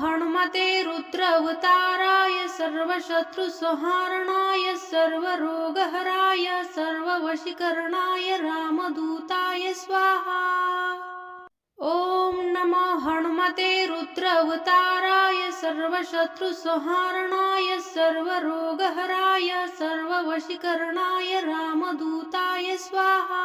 हनुमते रुद्रवताराय सर्वशत्रुसंहारणाय सर्वरोगहराय सर्ववशीकरणाय रामदूताय स्वाहा। ॐ नमो हनुमते रुद्रवताराय सर्वशत्रुसंहारणाय सर्वरोगहराय सर्ववशीकरणाय रामदूताय स्वाहा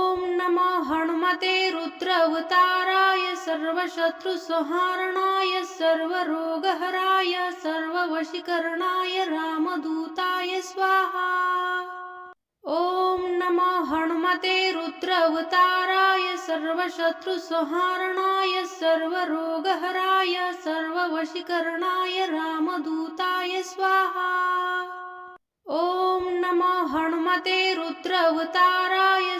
नमो हनुमते रुद्रवताराय सर्वशत्रुसंहारणाय सर्वरोगहराय सर्ववशीकरणाय रामदूताय स्वाहा। ॐ नमो हनुमते रुद्रवताराय सर्वशत्रुसंहारणाय सर्वरोगहराय सर्ववशीकरणाय रामदूताय स्वाहा। ॐ नमो हनुमते रुद्रवताराय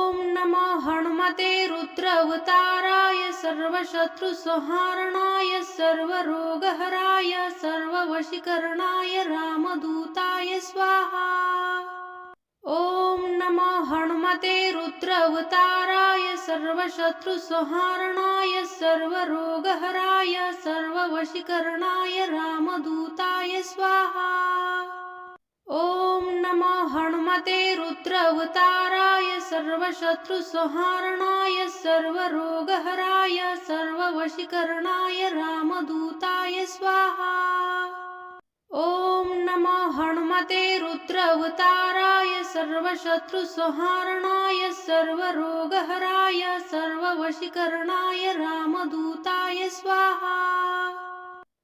नमो हनुमते रुद्रवताराय सर्वशत्रुसंहारणाय सर्वरोगहराय सर्ववशीकरणाय रामदूताय स्वाहा। ॐ नमो हनुमते रुद्रवताराय सर्वशत्रुसंहारणाय सर्वरोगहराय सर्ववशीकरणाय रामदूताय स्वाहा ॐ नमो हनुमते रुद्रवताराय सर्वशत्रुसंहारणाय सर्वरोगहराय सर्ववशीकरणाय रामदूताय स्वाहा। ॐ नमो हनुमते रुद्रवताराय सर्वशत्रुसंहारणाय सर्वरोगहराय सर्ववशीकरणाय रामदूताय स्वाहा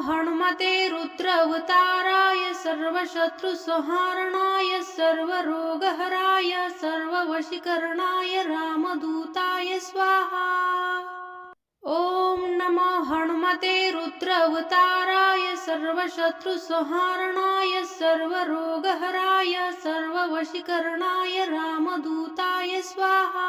नमो हनुमते रुद्रवताराय सर्वशत्रुसंहारणाय सर्वरोगहराय सर्ववशीकरणाय रामदूताय स्वाहा। ॐ नमो हनुमते रुद्रवताराय सर्वशत्रुसंहारणाय सर्वरोगहराय सर्ववशीकरणाय रामदूताय स्वाहा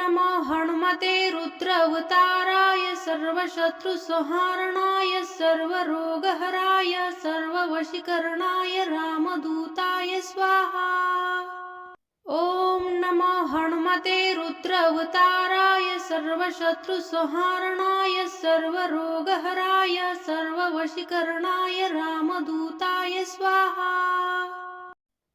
नमो हनुमते रुद्रवताराय सर्वशत्रुसंहारणाय सर्वरोगहराय सर्ववशीकरणाय रामदूताय स्वाहा। ॐ नमो हनुमते रुद्रवताराय सर्वशत्रुसंहारणाय सर्वरोगहराय सर्ववशीकरणाय रामदूताय स्वाहा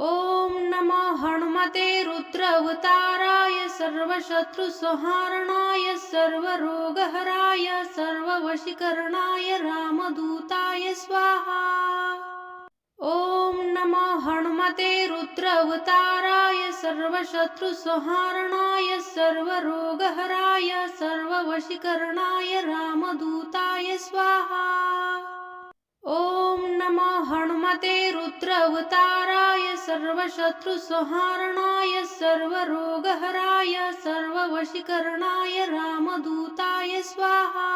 ॐ नमो हनुमते रुद्रवताराय सर्वशत्रुसंहारणाय सर्वरोगहराय सर्ववशीकरणाय रामदूताय स्वाहा। ॐ नमो हनुमते रुद्रवताराय सर्वशत्रुसंहारणाय सर्वरोगहराय सर्ववशीकरणाय रामदूताय स्वाहा हनुमते रुद्रवताराय सर्वशत्रुसंहारणाय सर्वरोगहराय सर्ववशीकरणाय रामदूताय स्वाहा।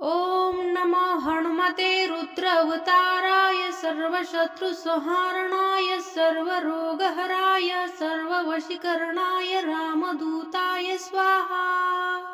ॐ नमो। हनुमते रुद्रवताराय सर्वशत्रुसंहारणाय सर्वरोगहराय सर्ववशीकरणाय रामदूताय स्वाहा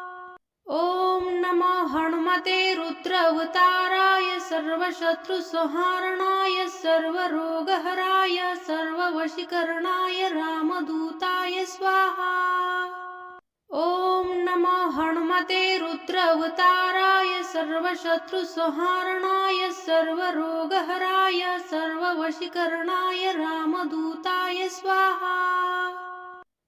ॐ नमो हनुमते रुद्रवताराय सर्वशत्रुसंहारणाय सर्वरोगहराय सर्ववशीकरणाय रामदूताय स्वाहा। ॐ नमो हनुमते रुद्रवताराय सर्वशत्रुसंहारणाय सर्वरोगहराय सर्ववशीकरणाय रामदूताय स्वाहा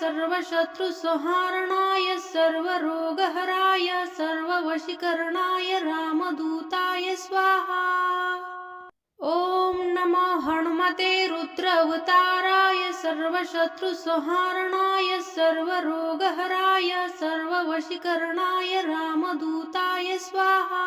सर्वशत्रुसंहारणाय सर्वरोगहराय सर्ववशीकरणाय रामदूताय स्वाहा। ॐ नमो हनुमते रुद्रवताराय सर्वशत्रुसंहारणाय सर्वरोगहराय सर्ववशीकरणाय रामदूताय स्वाहा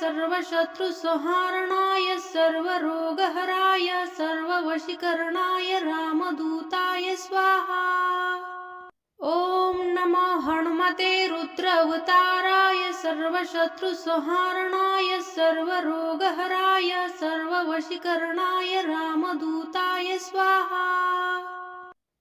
सर्वशत्रुसंहारणाय सर्वरोगहराय सर्ववशीकरणाय रामदूताय स्वाहा। ॐ नमो हनुमते रुद्रवताराय सर्वशत्रुसंहारणाय सर्वरोगहराय सर्ववशीकरणाय रामदूताय स्वाहा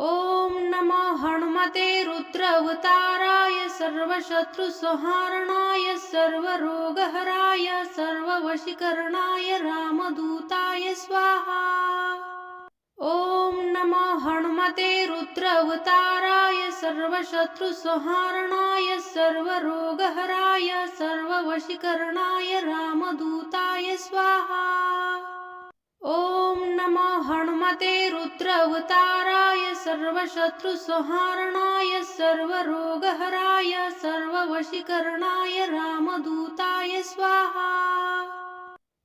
ॐ नमो हनुमते रुद्रवताराय सर्वशत्रुसंहारणाय सर्वरोगहराय सर्ववशीकरणाय रामदूताय स्वाहा। ॐ नमो हनुमते रुद्रवताराय सर्वशत्रुसंहारणाय सर्वरोगहराय सर्ववशीकरणाय रामदूताय स्वाहा ॐ नमो हनुमते रुद्रवताराय सर्वशत्रुसंहारणाय सर्वरोगहराय सर्ववशीकरणाय रामदूताय स्वाहा।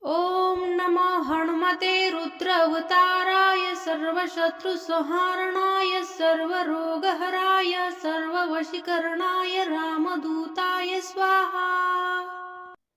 ॐ नमो हनुमते रुद्रवताराय सर्वशत्रुसंहारणाय सर्वरोगहराय सर्ववशीकरणाय रामदूताय स्वाहा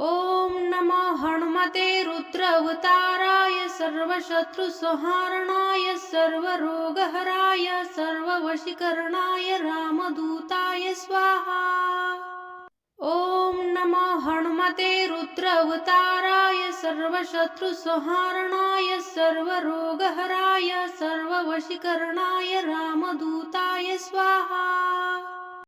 ॐ नमो हनुमते रुद्रवताराय सर्वशत्रुसंहारणाय सर्वरोगहराय सर्ववशीकरणाय रामदूताय स्वाहा। ॐ नमो हनुमते रुद्रवताराय सर्वशत्रुसंहारणाय सर्वरोगहराय सर्ववशीकरणाय रामदूताय स्वाहा